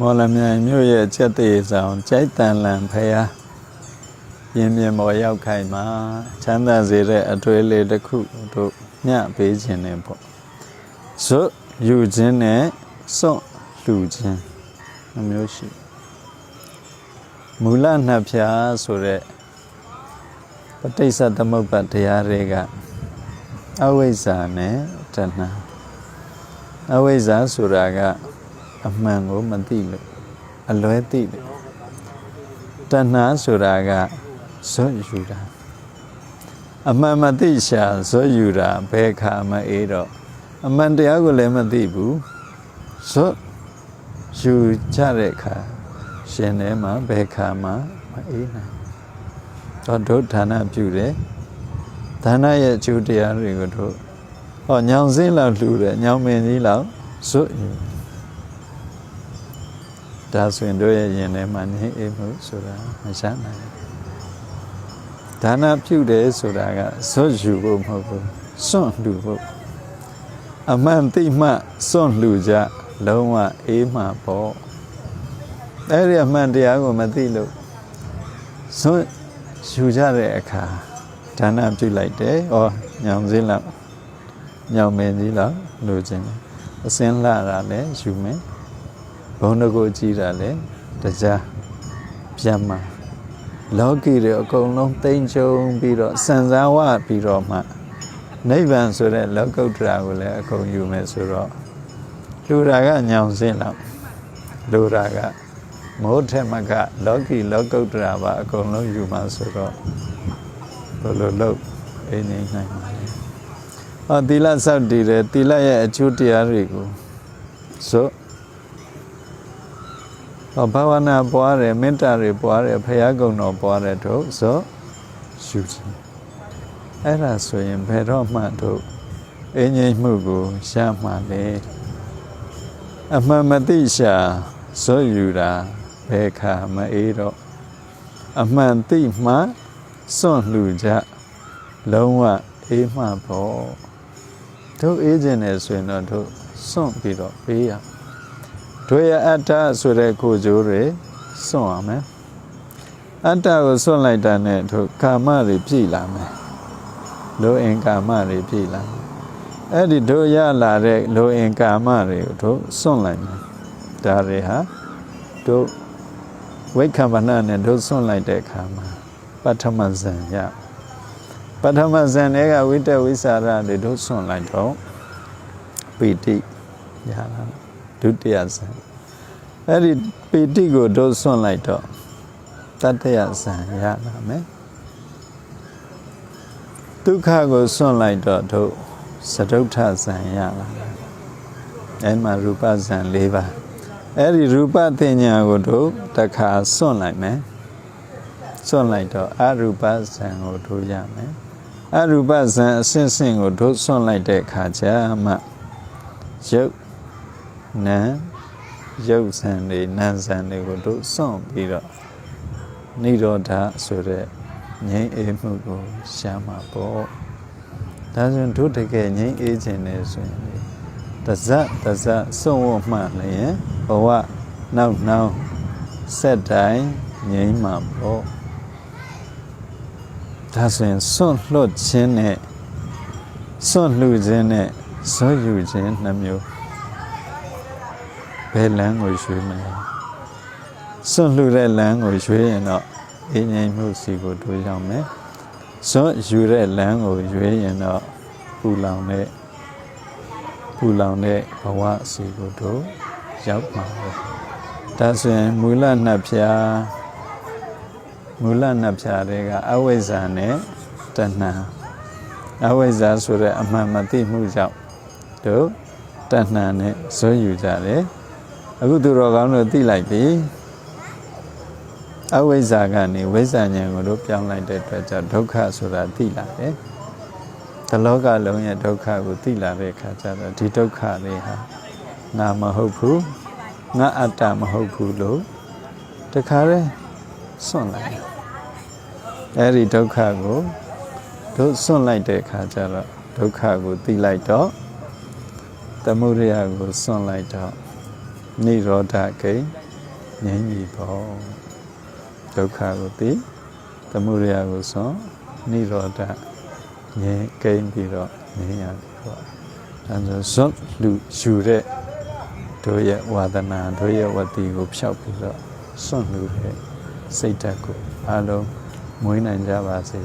မော်လမြိုင်မြို့ရဲ့ကျက်သေးဆောင်ကြိုက်တန်လန်ဖះပြင်းပြင်းပေါ်ရောက်ခိုင်မှာချမ်းသာစေတဲ့အတွေ့အလေးတစ်ခုတို့ညပေးခြင်းနဲ့ပေါ့ဇွတ်ယူခြင်းနဲ့စွန့်လှူခြင်းနှမျိုးရှိမူလနှစ်ဖြာဆိုတဲ့ပဋိစ္စသမုပ္ပါတရားတွေကအဝိဇ္ဇာနဲ့တဏှာအဝိဇ္ဇာဆိုတာက အမှန်ကိုမသိလို့အလွဲသိတယ်တဏှာဆိုတာကဇွတ်ယူတာအမှန်မသိရှာဇွတ်ယူတာဘယ်ခါမအေးတော့အမှန်တရားကိုလည်းမသိဘူးဇွတ်ယူကြတဲ့အခါရှင်ထဲမှာဘယ်ခါမှမအေးနိုင်တော့ဒုဌာနပြုတယ်ဌာနရဲ့အကျိုးတရားတွေကိုတို့ဟောညောင်စင်းလောက်လှူတယ်ညောင်မင်းကြီးလောက်ဇွတ်ယူ ဒါဆိုရင်တို့ရဲ့ရင်ထဲမှာနေအေးမှုဆိုတာမရှားနိုင်ဘူးဒါနပြုတယ်ဆိုတာကဇွတ်ယူဖို့မဟုတ်ဘူးစွန့်လှူဖို့အမှန်သိမှစွန့်လှူကြလုံးဝအေးမှပေါ့အဲ့ဒီအမှန်တရားကိုမသိလို့စွန့်ယူကြတဲ့အခါဒါနပြုလိုက်တယ်ဩညောင်စင်းလောက်ညောင်မင်းကြီးလောက်လိုချင်တယ်အစင်းလှတာလည်းယူမယ်ဘုံ တကိုကြည့်တာလည်းတရားပြန်မှာလောကီတွေအကုန်လုံးတိမ်ကြုံပြီးတော့စံစားဝပြီးတော့မှနိဗ္ဗာန်ဆိုတဲ့လောကုတ္တရာကိုလည်းအကုန်ယူမယ်ဆိုတော့လူတာကညောင်စင်းလောက်လူတာကမိုးထက်မကလောကီလောကုတ္တရာပါအကုန်လုံးယူမှာဆိုတော့ဘယ်လိုလုပ်အိနေနိုင်မှာလဲဟောသီလစောင့်တည်တယ်သီလရဲ့အကျိုးတရားတွေကိုဆိုဟော ဘာဝနာပွားတယ်မေတ္တာတွေပွားတယ်ဖရာကုံတော်ပွားတယ်တို့ဆိုယူခြင်းအဲ့ဒါဆိုရင်ဘယ်တော့မှတို့အင်းငိမ့်မှုကိုရှာမှလေအမှန်မသိရှာဇောယူတာဘယ်ခါမအေးတော့အမှန်သိမှစွန့်လှူကြလုံးဝအေးမှပေါ့တို့အေးခြင်းနဲ့ဆိုရင်တော့တို့စွန့်ပြီးတော့ပေးရ တို့ရဲ့အတ္တဆိုတဲ့ကိုကြိုးတွေစွန့်ရမယ်အတ္တကိုစွန့်လိုက်တာနဲ့တို့ကာမတွေပြည့်လာမယ်လိုအင်ကာမတွေပြည့်လာမယ်အဲ့ဒီတို့ရလာတဲ့လိုအင်ကာမတွေကိုတို့စွန့်လိုက်မယ်ဒါတွေဟာတို့ဝိက္ခမနနဲ့တို့စွန့်လိုက်တဲ့အခါမှာပထမဇန်ရပထမဇန်တွေကဝိတဝိสารတွေတို့စွန့်လိုက်တော့ပီတိရလာ ဒုတိယဇန်အဲ့ဒီပီတိကိုတို့စွန့်လိုက်တော့တတယဇန်ရလာမယ်ဒုက္ခကိုစွန့်လိုက်တော့တို့သဒုဋ္ဌဇန်ရလာတယ်အဲ့မှာရူပဇန်၄ပါးအဲ့ဒီရူပတင်ညာကိုတို့တခါစွန့်လိုက်မယ်စွန့်လိုက်တော့အရူပဇံကိုတို့ရမယ်အရူပဇံအစင်းစင်းကိုတို့စွန့်လိုက်တဲ့အခါကျမှရုပ် နာရုပ်ဇံတွေနာဇံတွေကိုတို့စွန့်ပြီးတော့နိရောဓဆိုတဲ့ငြိမ်းအေးမှုကိုရှာမှာပေါ့ဒါဆိုရင်တို့တကယ်ငြိမ်းအေးခြင်းနဲ့ဆိုရင်တဇတ်တဇတ်စွန့်ဝတ်မှလည်းဘဝနောက်နောက်ဆက်တိုင်းငြိမ်းမှာပေါ့ဒါဆိုရင်စွန့်လွတ်ခြင်းနဲ့စွန့်လှူခြင်းနဲ့ဇောယူခြင်းနှမျိုး ဘယ်လမ်းကိုရွှေ့မလဲစွန့်လှူတဲ့လမ်းကိုရွှေ့ရင်တော့အင်းငြိမ်းမှုစီကိုတို့ရောက်မယ်ဇောယူတဲ့လမ်းကိုရွေးရင်တော့ပူလောင်တဲ့ပူလောင်တဲ့ဘဝစီကိုတို့ရောက်မှာပဲဒါဆိုရင်မူလနှစ်ဖြာမူလနှစ်ဖြာတွေကအဝိဇ္ဇာနဲ့တဏှာအဝိဇ္ဇာဆိုတဲ့အမှန်မသိမှုကြောင့်တို့တဏှာနဲ့ဇွဲယူကြတယ် အခုသူတော်ကောင်းတို့သိလိုက်ပြီအဝိဇ္ဇာကနေဝိဇ္ဇာဉာဏ်ကိုတို့ပြောင်းလိုက်တဲ့အတွက်ကြောင့်ဒုက္ခဆိုတာသိလာတယ်။ဒီလောကလုံးရဲ့ဒုက္ခကိုသိလာတဲ့အခါကျတော့ဒီဒုက္ခတွေဟာငါမဟုတ်ဘူးငါအတ္တမဟုတ်ဘူးလို့တခါတည်းစွန့်လိုက်တယ်။အဲဒီဒုက္ခကိုတို့စွန့်လိုက်တဲ့အခါကျတော့ဒုက္ခကိုသိလိုက်တော့သမုဒယကိုစွန့်လိုက်တော့ နိရောဓဂိမ်းငြိမ်းကြီးပေါ့ဒုက္ခကိုသိသမုဒယကိုစွန့်နိရောဓငြိမ်းကိန်းပြီးတော့ငြိမ်းရတယ်ပေါ့အဲဒါဆိုဇွတ်လူယူတဲ့တို့ရဲ့ဝါဒနာတို့ရဲ့ဝတ္တိကိုဖျောက်ပြီးတော့စွန့်လူတဲ့စိတ်ဓာတ်ကိုအလုံးမွေးနိုင်ကြပါစေ